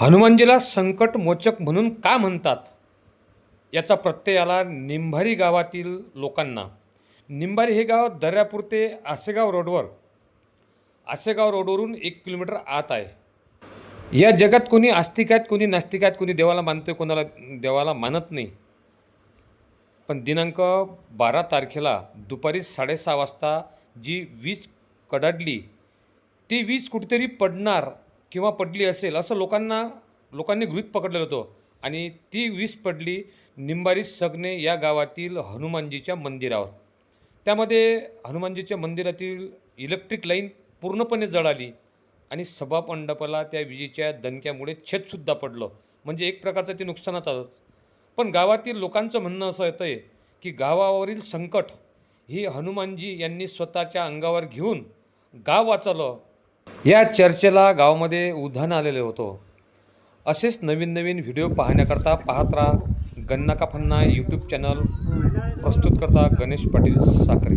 हनुमानजीला संकटमोचक म्हणून का म्हणतात? याचा प्रत्यय आला निंभारी गावातील लोकांना. निंभारी हे गाव दर्यापूर ते आसेगाव रोडवर. आसेगाव रोडवरून एक किलोमीटर आत आहे. या जगात कोणी आस्तिक आहेत कोणी नास्तिक आहेत कोणी देवाला मानतोय कोणाला देवाला मानत नाही. पण दिनांक बारा तारखेला दुपारी साडेसहा वाजता जी वीज कडाडली ती वीज कुठेतरी पडणार किंवा पडली असेल असं लोकांना लोकांनी गृहीत पकडलेलं होतं. आणि ती वीज पडली निंबारी सगणे या गावातील हनुमानजीच्या मंदिरावर. त्यामध्ये हनुमानजीच्या मंदिरातील इलेक्ट्रिक लाईन पूर्णपणे जळाली आणि सभामंडपाला त्या विजेच्या दणक्यामुळे छेदसुद्धा पडलं. म्हणजे एक प्रकारचं ते नुकसानात आलंच पण गावातील लोकांचं म्हणणं असं येतं आहे की गावावरील संकट ही हनुमानजी यांनी स्वतःच्या अंगावर घेऊन गाव वाचवलं या चर्चेला गावामध्ये उधाण आलेलं होतं. असेच नवीन नवीन व्हिडिओ पाहण्याकरता पाहत राहा गन्ना का फन्ना यूट्यूब चॅनल. प्रस्तुत करता गणेश पाटील साखरे.